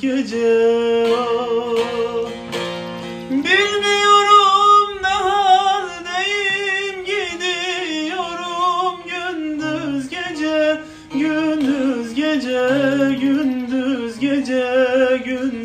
gece. Bilmiyorum ne haldeyim Gidiyorum gündüz gece Gündüz gece Gündüz gece Gündüz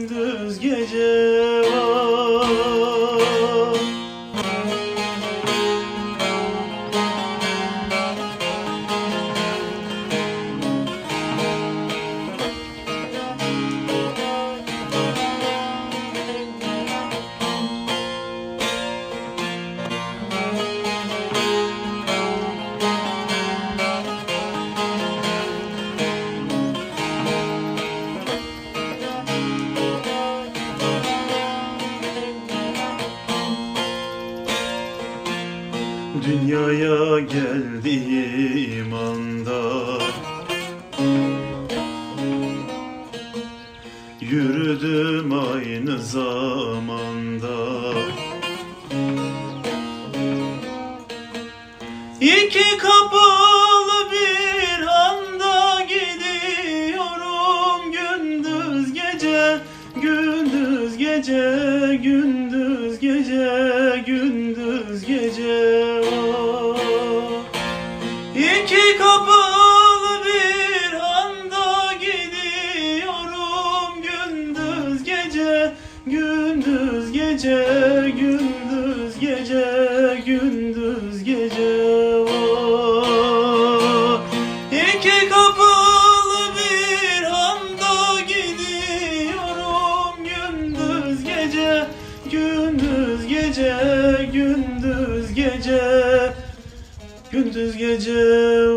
Dünyaya geldiğim anda Yürüdüm aynı zamanda İki kapılı bir anda gidiyorum gündüz gece gündüz gece gündüz gece gündüz gece gündüz gece gündüz gece gündüz gece. Oh. İki kapılı bir anda gidiyorum. Gündüz gece gündüz gece gündüz gece. Gündüz gece